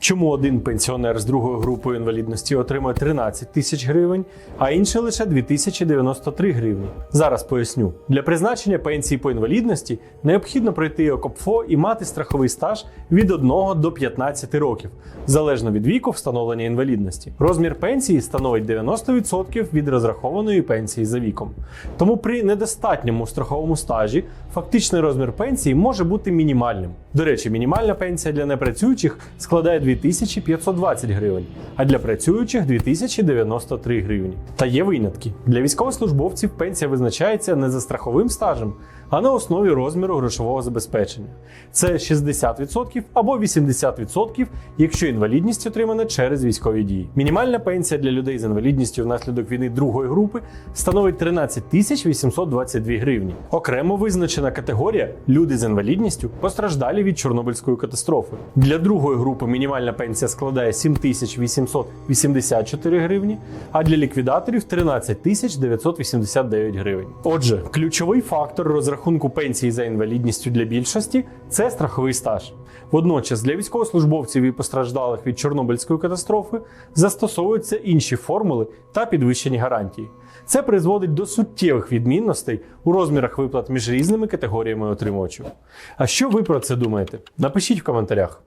Чому один пенсіонер з другою групою інвалідності отримує 13 тисяч гривень, а інший лише 2093 гривні? Зараз поясню. Для призначення пенсії по інвалідності необхідно пройти ОКОПФО і мати страховий стаж від 1 до 15 років, залежно від віку встановлення інвалідності. Розмір пенсії становить 90% від розрахованої пенсії за віком. Тому при недостатньому страховому стажі фактичний розмір пенсії може бути мінімальним. До речі, мінімальна пенсія для непрацюючих складає 2520 гривень, а для працюючих 2093 гривні. Та є винятки. Для військовослужбовців пенсія визначається не за страховим стажем, а на основі розміру грошового забезпечення. Це 60% або 80%, якщо інвалідність отримана через військові дії. Мінімальна пенсія для людей з інвалідністю внаслідок війни другої групи становить 13 тисяч 822 гривні. Окремо визначена категорія люди з інвалідністю постраждалі від Чорнобильської катастрофи. Для другої групи мінімальна пенсія складає 7 884 гривні, а для ліквідаторів 13 989 гривень. Отже, ключовий фактор розрахунку пенсії за інвалідністю для більшості це страховий стаж. Водночас для військовослужбовців і постраждалих від Чорнобильської катастрофи застосовуються інші формули та підвищені гарантії. Це призводить до суттєвих відмінностей у розмірах виплат між різними категоріями отримувачів. А що ви про це думаєте? Напишіть в коментарях.